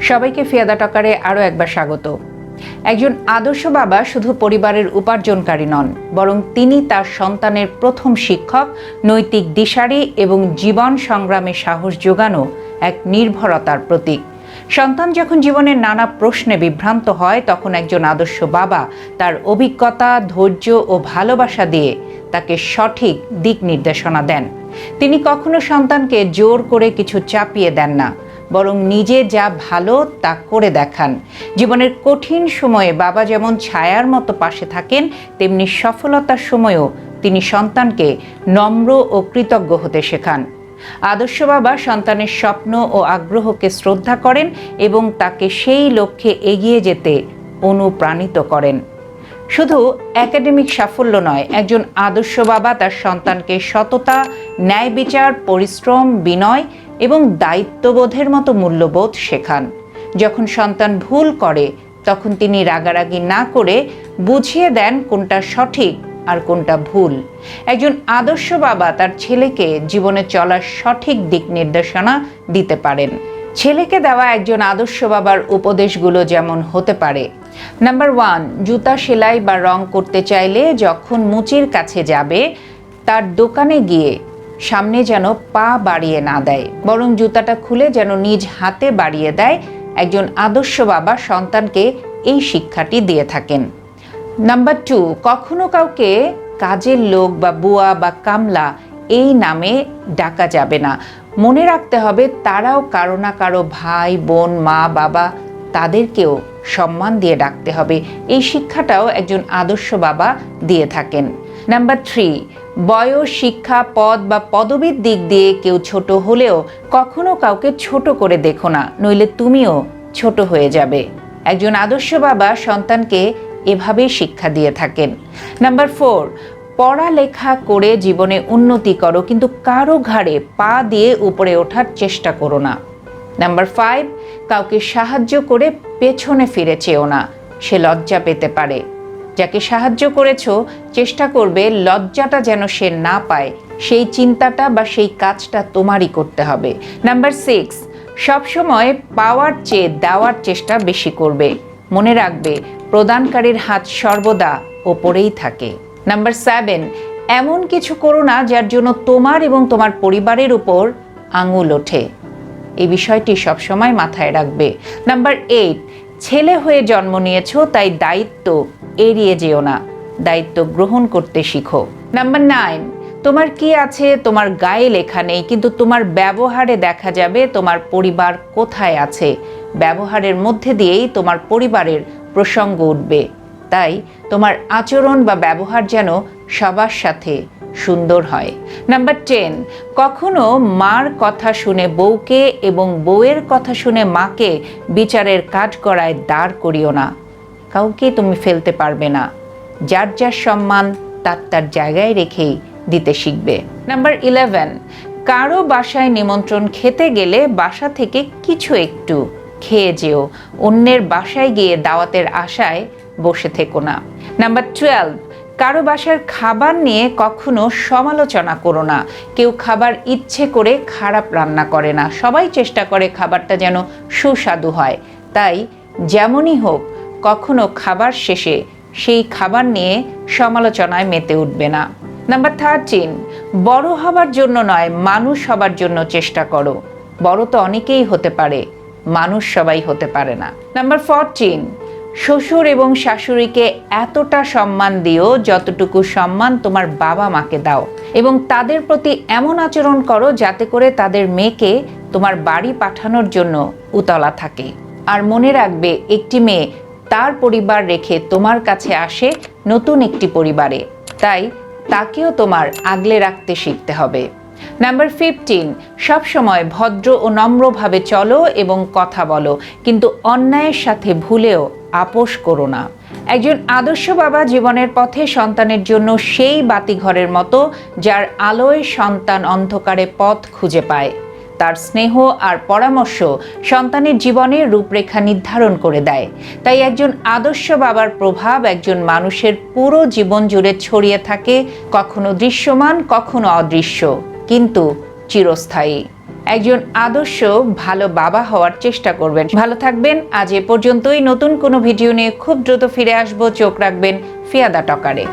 সবাইকে ফিয়াদা টকারে আরও একবার স্বাগত। একজন আদর্শ বাবা শুধু পরিবারের উপার্জনকারী নন, বরং তিনি তার সন্তানের প্রথম শিক্ষক, নৈতিক দিশারি এবং জীবন সংগ্রামে সাহস যোগানো এক নির্ভরতার প্রতীক। সন্তান যখন জীবনের নানা প্রশ্নে বিভ্রান্ত হয়, তখন একজন আদর্শ বাবা তার অভিজ্ঞতা, ধৈর্য ও ভালোবাসা দিয়ে তাকে সঠিক দিক নির্দেশনা দেন। তিনি কখনো সন্তানকে জোর করে কিছু চাপিয়ে দেন না। বরং নিজে যা ভালো তা করে দেখান। জীবনের কঠিন সময়ে বাবা যেমন ছায়ার মতো পাশে থাকেন, তেমনি সফলতার সময়ও তিনি সন্তানকে নম্র ও কৃতজ্ঞ হতে শেখান। আদর্শ বাবা সন্তানের স্বপ্ন ও আগ্রহকে শ্রদ্ধা করেন এবং তাকে সেই লক্ষ্যে এগিয়ে যেতে অনুপ্রাণিত করেন। শুধু একাডেমিক সাফল্য নয়, একজন আদর্শ বাবা তার সন্তানকে সততা ন্যায় বিচার পরিশ্রম, বিনয় এবং দায়িত্ববোধের মতো মূল্যবোধ শেখান। যখন সন্তান ভুল করে, তখন তিনি রাগারাগি না করে বুঝিয়ে দেন কোনটা সঠিক আর কোনটা ভুল। একজন আদর্শ বাবা তার ছেলেকে জীবনে চলার সঠিক দিক নির্দেশনা দিতে পারেন। ছেলেকে দেওয়া একজন আদর্শ বাবার উপদেশগুলো যেমন হতে পারে। নাম্বার ওয়ান, জুতা সেলাই বা রং করতে চাইলে যখন মুচির কাছে যাবে, তার দোকানে গিয়ে সামনে যেন পা বাড়িয়ে না দেয়, বরং জুতাটা খুলে যেন নিজ হাতে বাড়িয়ে দেয় একজন আদর্শ বাবা সন্তানকে এই শিক্ষাটি দিয়ে থাকেন। নাম্বার টু, কখনো কাউকে কাজের লোক বা বুয়া বা কামলা এই নামে ডাকা যাবে না। মনে রাখতে হবে তারাও কারও না কারও ভাই, বোন, মা, বাবা তাদেরকেও সম্মান দিয়ে ডাকতে হবে। এই শিক্ষাটাও একজন আদর্শ বাবা দিয়ে থাকেন। নাম্বার থ্রি বয়স, শিক্ষা, পদ বা পদবীর দিক দিয়ে কেউ ছোট হলেও কখনো কাউকে ছোট করে দেখো না, নইলে তুমিও ছোট হয়ে যাবে। একজন আদর্শ বাবা সন্তানকে এভাবেই শিক্ষা দিয়ে থাকেন। নাম্বার ফোর, পড়ালেখা করে জীবনে উন্নতি করো, কিন্তু কারও ঘাড়ে পা দিয়ে উপরে ওঠার চেষ্টা করো না। নাম্বার ফাইভ, কাউকে সাহায্য করে পেছনে ফিরে চেও না, সে লজ্জা পেতে পারে। যাকে সাহায্য করেছ, চেষ্টা করবে লজ্জাটা যেন সে না পায়। সেই চিন্তাটা বা সেই কাজটা তোমারই করতে হবে। নাম্বার সিক্স সবসময় পাওয়ার চেয়ে দেওয়ার চেষ্টা বেশি করবে। মনে রাখবে, প্রদানকারীর হাত সর্বদা ওপরেই থাকে। নাম্বার সেভেন এমন কিছু করো না যার জন্য তোমার এবং তোমার পরিবারের উপর আঙুল ওঠে। এই বিষয়টি সবসময় মাথায় রাখবে। নাম্বার এইট ছেলে হয়ে জন্ম নিয়েছ, তাই দায়িত্ব এড়িয়ে যেও না। দায়িত্ব গ্রহণ করতে শিখো। নাম্বার নাইন তোমার কি আছে? তোমার গায়ে লেখা নেই, কিন্তু তোমার ব্যবহারে দেখা যাবে তোমার পরিবার কোথায় আছে। ব্যবহারের মধ্যে দিয়েই তোমার পরিবারের প্রসঙ্গ উঠবে। তাই তোমার আচরণ বা ব্যবহার যেন সবার সাথে সুন্দর হয়। নাম্বার টেন কখনো মার কথা শুনে বউকে এবং বউয়ের কথা শুনে মাকে বিচারের কাজ করায় দাঁড় করিও না। কাউকে তুমি ফেলতে পারবে না। যার যার সম্মান, তার তার জায়গায় রেখেই দিতে শিখবে। নাম্বার ইলেভেন কারও বাসায় নিমন্ত্রণ খেতে গেলে বাসা থেকে কিছু একটু খেয়ে যেও। অন্যের বাসায় গিয়ে দাওয়াতের আশায় বসে থেকো না। নাম্বার টুয়েলভ কারও বাসার খাবার নিয়ে কখনো সমালোচনা করো না। কেউ খাবার ইচ্ছে করে খারাপ রান্না করে না। সবাই চেষ্টা করে খাবারটা যেন সুস্বাদু হয়। তাই যেমনই হোক কখনো খাবার শেষে সেই খাবার নিয়ে সমালোচনায় মেতে উঠবে না। নাম্বার থার্টিন বড় হবার জন্য নয়, মানুষ হবার জন্য চেষ্টা করো। বড় তো অনেকেই হতে পারে, মানুষ সবাই হতে পারে না। নাম্বার ফরটিন শ্বশুর এবং শাশুড়িকে এতটা সম্মান দিও যতটুকু সম্মান তোমার বাবা মাকে দাও। এবং তাদের প্রতি এমন আচরণ করো যাতে করে তাদের মেয়েকে তোমার বাড়ি পাঠানোর জন্য উতলা থাকে। আর মনে রাখবে, একটি মেয়ে তার পরিবার রেখে তোমার কাছে আসে নতুন একটি পরিবারে। তাই তাকেও তোমার আগলে রাখতে শিখতে হবে। নাম্বার ফিফটিন সবসময় ভদ্র ও নম্রভাবে চলো এবং কথা বলো, কিন্তু অন্যায়ের সাথে ভুলেও আপোষ করো না। একজন আদর্শ বাবা জীবনের পথে সন্তানের জন্য সেই বাতিঘরের মতো, যার আলোয় সন্তান অন্ধকারে পথ খুঁজে পায়। তার স্নেহ আর পরামর্শ সন্তানের জীবনে রূপরেখা নির্ধারণ করে দেয়। তাই একজন আদর্শ বাবার প্রভাব একজন মানুষের পুরো জীবন জুড়ে ছড়িয়ে থাকে, কখনো দৃশ্যমান, কখনো অদৃশ্য, কিন্তু চিরস্থায়ী। একজন আদর্শ ভালো বাবা হওয়ার চেষ্টা করবেন। ভালো থাকবেন। আজ এ পর্যন্তই। নতুন কোনো ভিডিও নিয়ে খুব দ্রুত ফিরে আসব। চোখ রাখবেন ফিয়াদা টকারে।